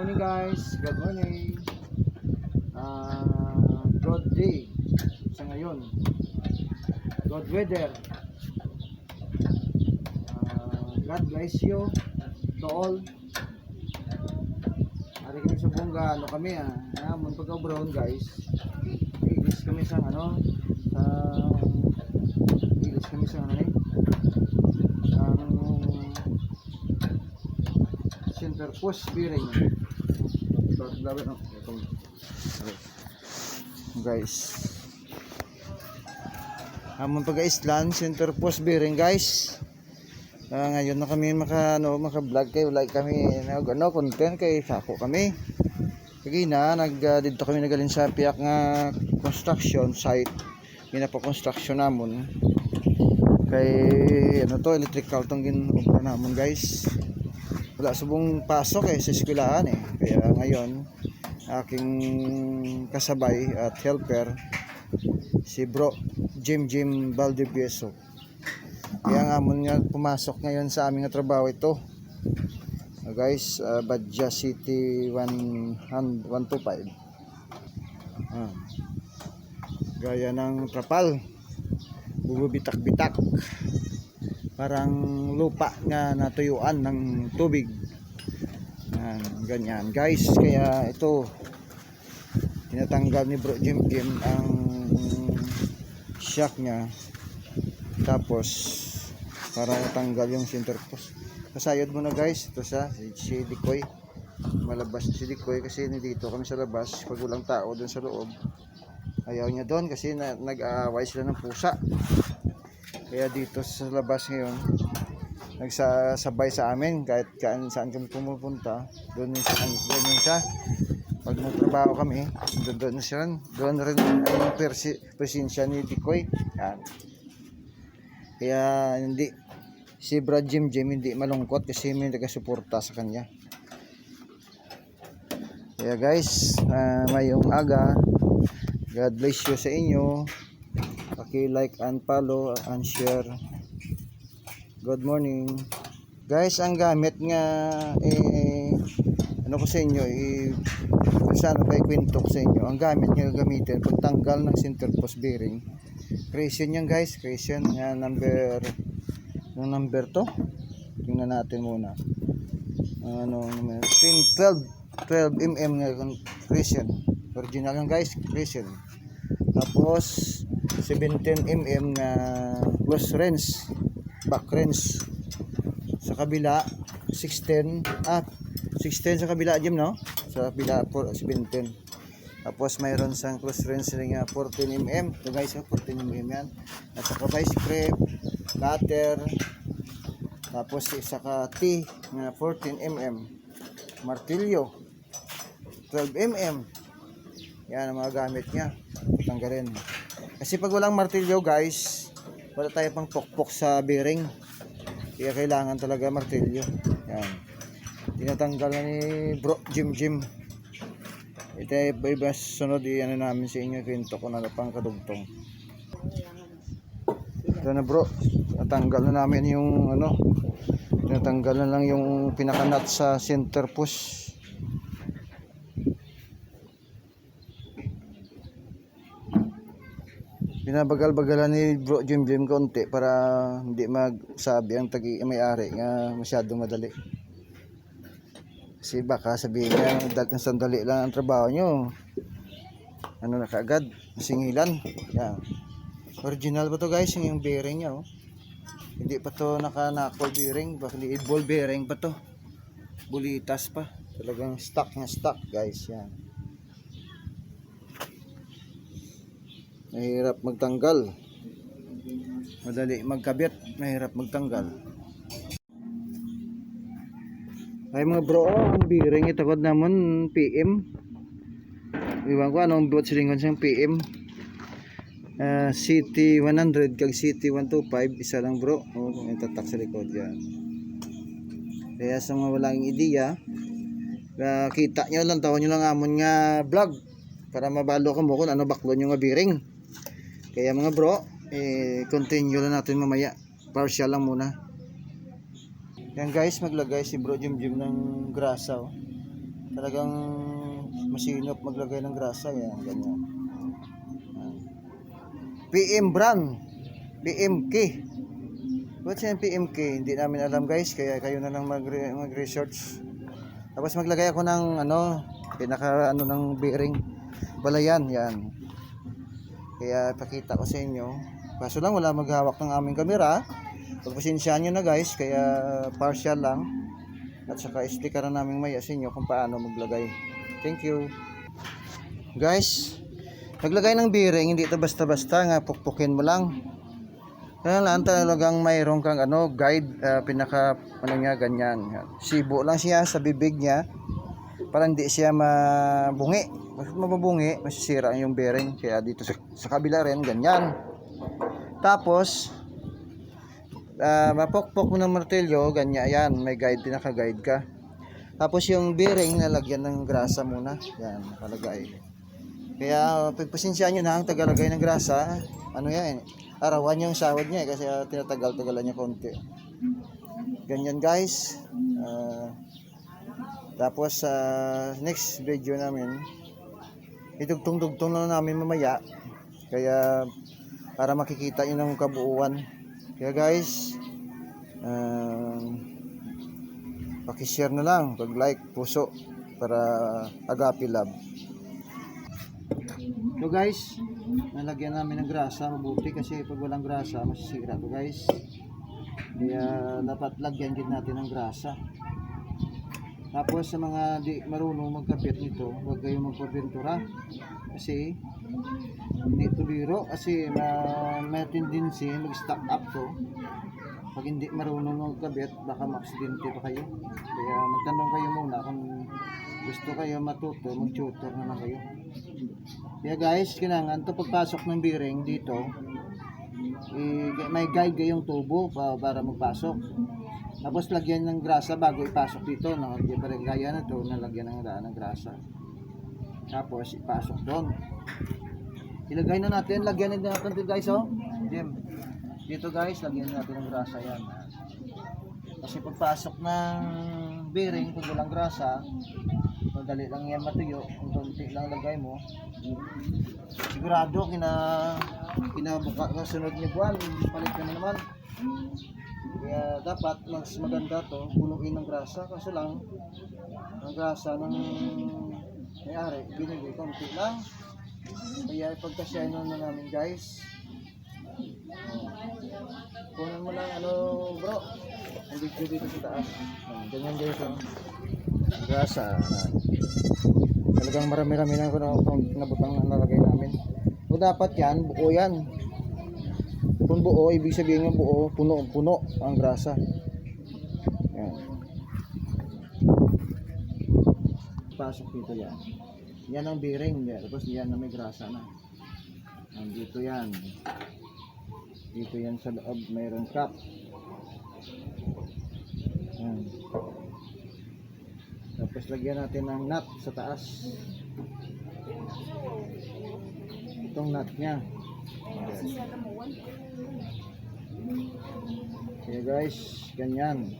morning guys. Good morning. Ah, good day sa ngayon. Good weather. Ah, God bless you to all. Ari kami sa bongga, ano kami ah. Ah, mun pagka brown guys. Ilis kami sa ano sa ilis kami sa ano eh. Post bearing. So, dapat no. Ito. Guys. Island center post bearing guys. Ah, ngayon na kami maka ano maka-vlog kayo like kami nag ano content kay sako kami. Kaya na nag ah, dito kami nagalin sa piyak nga construction site. Ginapa construction namon. Kay ano to electrical tong ginubra namon guys wala subong pasok eh sa eskwelahan eh. Kaya ngayon aking kasabay at helper si bro Jim Jim Valdivieso. Kaya nga mo nga pumasok ngayon sa aming trabaho ito. Ah, guys uh, Badja City 1 125 ah. gaya ng trapal bububitak-bitak parang lupa nga natuyuan ng tubig. Yan, ganyan. Guys kaya ito tinatanggal ni bro Jim Jim ang shock niya. Tapos para matanggal yung center post kasayod mo na guys. Ito sa si Dikoy. Malabas si Dikoy kasi dito kami sa labas. Pag walang tao dun sa loob ayaw niya doon kasi na, nag-aaway sila ng pusa kaya dito sa labas ngayon nagsasabay sa amin kahit kaan saan kami pumupunta. Doon yung sa doon sa pag nagtrabaho kami doon doon na siya. Doon rin ang persi, presensya ni Dikoy yan. Kaya hindi si Brad Jim Jim hindi malungkot kasi may nagasuporta sa kanya. Kaya guys uh, mayong aga God bless you sa inyo paki-like and follow and share. Good morning. Guys, ang gamit nga eh ano ko sa inyo eh sana ba ikwento sa inyo. Ang gamit nga gamitin pagtanggal ng center post bearing. Creation yan guys, creation nga number yung number to. Tingnan natin muna. Ano, number 10, 12 12 mm nga creation. Original yan guys, creation. Tapos 17 mm na close range back range sa kabila 16 ah 16 sa kabila Jim no? Sa kabila por 17 tapos mayroon sang close range ring nga 14 mm ito guys oh, 14 mm yan. At saka vice grip cutter tapos isa ka T nga 14 mm martilyo 12 mm yan ang mga gamit niya. Tanggalin kasi pag walang martilyo guys, wala tayo pang pokpok sa bearing. Kaya kailangan talaga martilyo. Yan. Tinatanggal na ni Bro Jim Jim. Ito ay iba sunod ano namin sa inyo kwento ko na pang kadugtong. Ito na bro, natanggal na namin yung ano, tinatanggal na lang yung pinakanat sa center push. Binabagal-bagalan ni Bro Jim Jim konti para hindi magsabi ang tagi may-ari nga masyadong madali. Kasi baka sabihin niya, dahil sandali lang ang trabaho nyo. Ano na kaagad, singilan. Yan. Original ba to guys, yung bearing niya oh. Hindi pa to naka-knuckle bearing, baka ball bearing pa to. Bulitas pa. Talagang stock na stock guys, yan. Mahirap magtanggal. Madali magkabit mahirap magtanggal. Ay mga bro oh, ang bearing. Itakod namon PM iwan ko anong buot silingon siyang PM uh, CT 100 kag CT 125 isa lang bro. Oh, may tatak sa likod yan. Kaya sa mga walang ideya uh, kita nyo lang tawon nyo lang amon nga vlog para mabalo ka mo kung ano baklon yung nga bearing kaya mga bro, eh, continue lang natin mamaya. Partial lang muna. Yan guys, maglagay si bro Jim Jim ng grasa. Oh. talagang masinop maglagay ng grasa yan ganyan Yan. PM brand PMK what's yan PMK hindi namin alam guys kaya kayo na lang mag mag-research tapos maglagay ako ng ano pinaka ano ng bearing balayan yan kaya pakita ko sa inyo. Kaso lang wala maghawak ng aming kamera. Pagpasensyaan nyo na guys. Kaya partial lang. At saka explica na namin maya sa inyo kung paano maglagay. Thank you. Guys naglagay ng bearing. Hindi ito basta-basta. Nga pukpukin mo lang. Kailangan talagang mayroon kang ano guide ah, pinaka ano niya ganyan. Yan. sibo lang siya sa bibig niya para hindi siya mabungi mas mabubungi masisira yung bearing kaya dito sa, sa kabila rin ganyan tapos uh, mapokpok mo ng martilyo, ganyan, yan, may guide, pinaka-guide ka. Tapos yung bearing, nalagyan ng grasa muna. Yan, nakalagay. Kaya, pagpasensyaan nyo na ang tagalagay ng grasa, ano yan, arawan yung sahod niya eh, kasi tinatagal-tagalan niya konti. Ganyan guys. Ah, tapos, sa next video namin, itugtong-tugtong na namin mamaya. Kaya, para makikita nyo ng kabuuan. Kaya guys, um, pakishare na lang, pag-like, puso, para agapi love. So guys, nalagyan namin ng grasa, mabuti kasi pag walang grasa, masisira to guys. Kaya dapat lagyan din natin ng grasa. Tapos sa mga di marunong magkapit nito, huwag kayong magpabentura. Kasi hindi ito biro kasi ma may tendency mag-stack up to. Pag hindi marunong magkabit, baka ma-aksidente pa kayo. Kaya magtanong kayo muna kung gusto kayo matuto, mag-tutor na lang kayo. Kaya guys, kailangan to pagpasok ng bearing dito, eh, may guide kayong tubo pa, para magpasok. Tapos lagyan ng grasa bago ipasok dito. No? Hindi pa rin gaya na to, nalagyan ng, ng grasa. Tapos ipasok doon. Ilagay na natin, lagyan na natin dito guys oh. Jim. Dito guys, lagyan na natin ng grasa yan. Kasi pagpasok ng bearing, pag walang grasa, madali lang yan matuyo. Kung konti lang lagay mo, sigurado kina kinabuka kasunod ni buwan, palit ka na naman. Kaya dapat mas maganda to, punuin ng grasa. Kaso lang, ang grasa ng may-ari, binigay konti lang. Kaya ipagkasyahin na namin guys. Kunan mo lang ano bro, ang video dito sa taas. Ah, Ganyan dito. Grasa. ah. Talagang marami-rami na kung kung nabutang na nalagay namin. O dapat yan, buo yan. Kung buo, ibig sabihin ng buo, puno-puno ang grasa. Yan. Pasok dito yan. Yan ang bearing. Tapos yan na may grasa na. Nandito yan. Dito yan sa loob, mayroong cap. Yan. Tapos lagyan natin ng nut sa taas. Itong nut niya. Kaya guys, ganyan.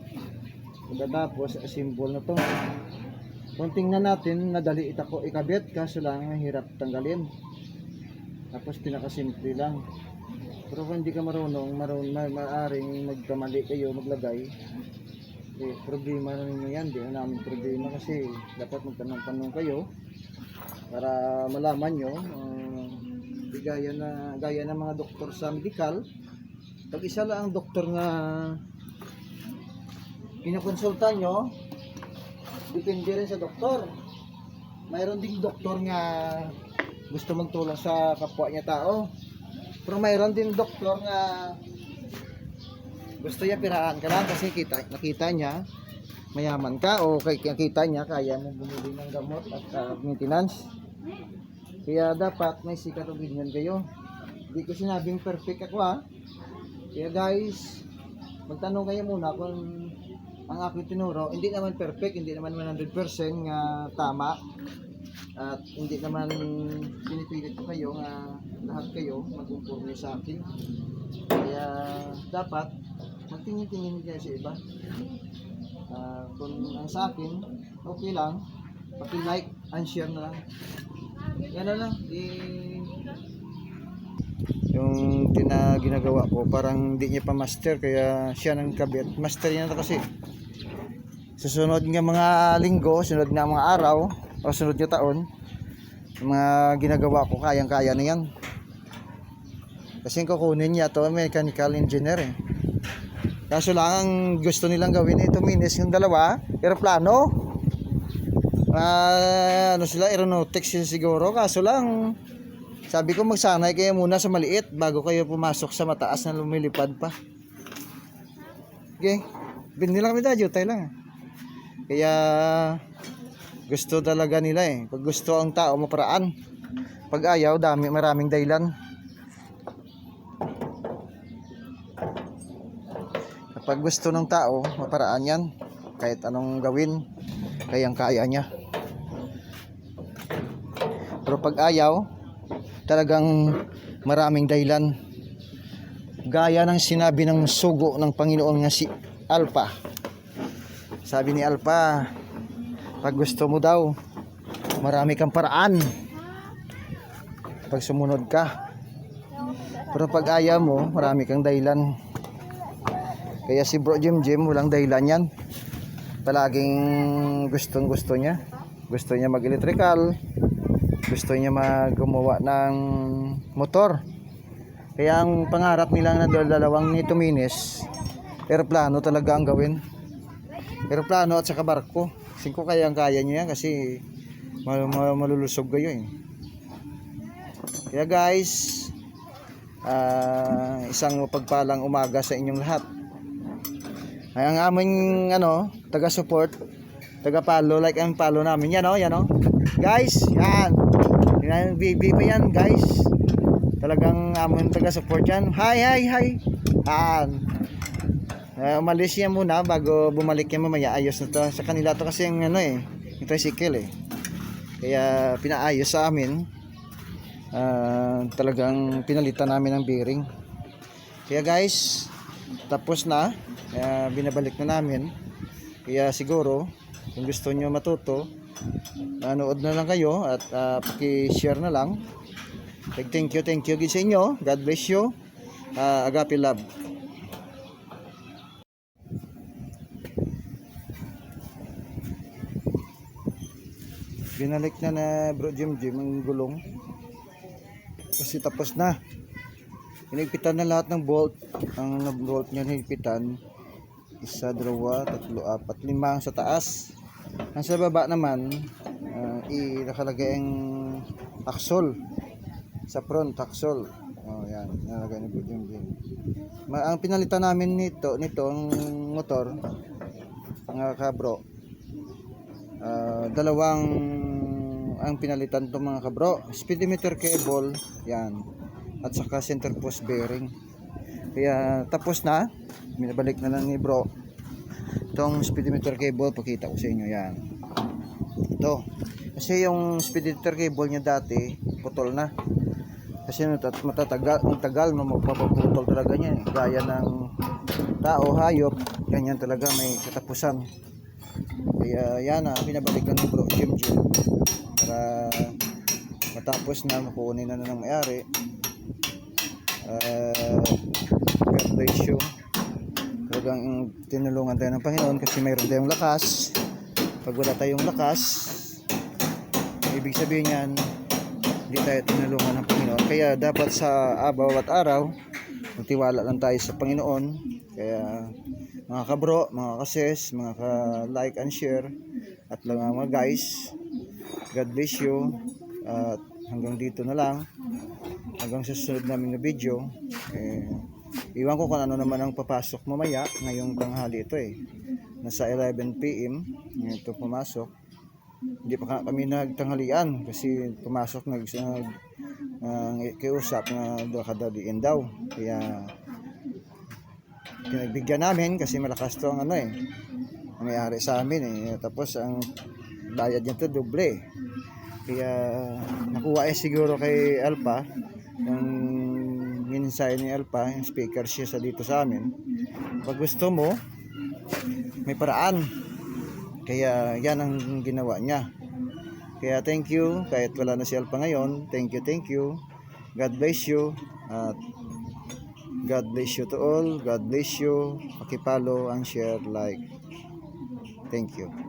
Pagkatapos, symbol na to. Kung tingnan natin, nadali itako ikabit, kaso lang mahirap tanggalin. Tapos pinakasimple lang. Pero kung hindi ka marunong, marunong ma maaring magkamali kayo, maglagay, eh, problema na ninyo yan. Di na namin problema kasi dapat magtanong-tanong kayo para malaman nyo. Uh, gaya, na, gaya ng mga doktor sa medical, pag isa lang ang doktor nga kinukonsulta nyo, depende rin sa doktor. Mayroon ding doktor nga gusto magtulong sa kapwa niya tao. Pero mayroon din doktor nga gusto niya pirahan ka lang kasi kita, nakita niya mayaman ka o kay nakita niya kaya mo bumili ng gamot at uh, maintenance. Kaya dapat may sikat opinion kayo. Hindi ko sinabing perfect ako ha. Kaya guys, magtanong kayo muna kung ang aking tinuro, hindi naman perfect, hindi naman 100% nga tama. At hindi naman pinipilit ko kayo nga lahat kayo magkumpurni sa akin. Kaya dapat magtingin-tingin kayo sa iba. Ah, kung ang sa akin, okay lang. Paki-like and share na lang. Na. I- yung tina ginagawa ko parang hindi niya pa master kaya siya nang kabit master niya na kasi. Susunod nga mga linggo sunod nga mga araw o sunod nga taon yung mga ginagawa ko kayang kaya na yan. Kasi kukunin niya to mechanical engineer eh. Kaso lang ang gusto nilang gawin ito minis yung dalawa aeroplano Ah, ano sila aeronautics yun siguro kaso lang sabi ko magsanay kayo muna sa maliit bago kayo pumasok sa mataas na lumilipad pa. Okay. Binili lang kami tayo, tayo lang. Kaya gusto talaga nila eh. Pag gusto ang tao maparaan. Pag ayaw, dami maraming dahilan. Kapag gusto ng tao, maparaan yan. Kahit anong gawin, kayang kaya niya. Pero pag ayaw, talagang maraming dahilan. Gaya ng sinabi ng sugo ng Panginoon nga si Alpha. Sabi ni Alpha, pag gusto mo daw, marami kang paraan. Pag sumunod ka. Pero pag ayaw mo, marami kang dahilan. Kaya si Bro Jim Jim, walang dahilan yan. Palaging gustong gusto niya. Gusto niya mag-electrical, gusto niya maggumawa ng motor. Kaya ang pangarap nila na dalawang nito minis, aeroplano talaga ang gawin. Aeroplano at saka barko. Kasi ko kaya ang kaya niya kasi mal mal malulusog kayo eh. Kaya guys, ah, isang mapagpalang umaga sa inyong lahat. Ay, ang aming ano, taga-support, taga-follow, like and follow namin. Yan o, yan o. Guys, yan. Yan, BB pa yan, guys. Talagang aming taga-support yan. Hi, hi, hi. Yan. Uh, umalis yan muna bago bumalik yan mamaya. Ayos na to. Sa kanila to kasi yung ano eh, yung tricycle eh. Kaya pinaayos sa amin. Ah, talagang pinalitan namin ng bearing. Kaya guys, tapos na. Kaya binabalik na namin. Kaya siguro, kung gusto nyo matuto, nanood na lang kayo at uh, paki-share na lang. Thank thank you, thank you sa inyo. God bless you. Uh, agape love. Binalik na na bro Jim Jim ang gulong. Kasi tapos na. Hinigpitan na lahat ng bolt. Ang bolt niya hinigpitan. Isa, dalawa, tatlo, apat, lima sa taas. Ang sa baba naman, uh, i nakalagay ang taksol. Sa front, taksol. Oh, yan. Nalagay ni Buding din. Ma ang pinalitan namin nito, nito, ang motor, mga kabro, ah, dalawang ang pinalitan to mga kabro. Speedometer cable, yan. At saka center post bearing. Kaya tapos na. Binabalik na lang ni bro. Itong speedometer cable, pakita ko sa inyo yan. Ito. Kasi yung speedometer cable niya dati, putol na. Kasi matatagal, ang tagal no, mapaputol talaga niya. eh. Gaya ng tao, hayop, ganyan talaga may katapusan. Kaya yan na, pinabalikan ni bro Jim Jim para matapos na makunin na, na ng may-ari. Uh, God bless you. Talagang tinulungan tayo ng Panginoon kasi mayroon tayong lakas. Pag wala tayong lakas, ibig sabihin yan, hindi tayo tinulungan ng Panginoon. Kaya dapat sa ah, bawat araw, magtiwala lang tayo sa Panginoon. Kaya mga kabro, mga kases, mga ka-like and share, at lang mga guys, God bless you. At hanggang dito na lang. Hanggang susunod namin na video. Eh, iwan ko kung ano naman ang papasok mamaya. Ngayong tanghali ito eh. Nasa 11pm. Ito pumasok. Hindi pa ka- kami nagtanghalian kasi pumasok nag nag uh, kiusap na kadaliin daw. Kaya pinagbigyan namin kasi malakas to ang ano eh. Ang may-ari sa amin eh. Tapos ang bayad niya to doble. Kaya nakuha eh siguro kay Alpha yung minsay ni Alpha, yung speaker siya sa dito sa amin. Pag gusto mo, may paraan. Kaya yan ang ginawa niya. Kaya thank you, kahit wala na si Alpha ngayon, thank you, thank you. God bless you. At God bless you to all. God bless you. Pakipalo and share, like. Thank you.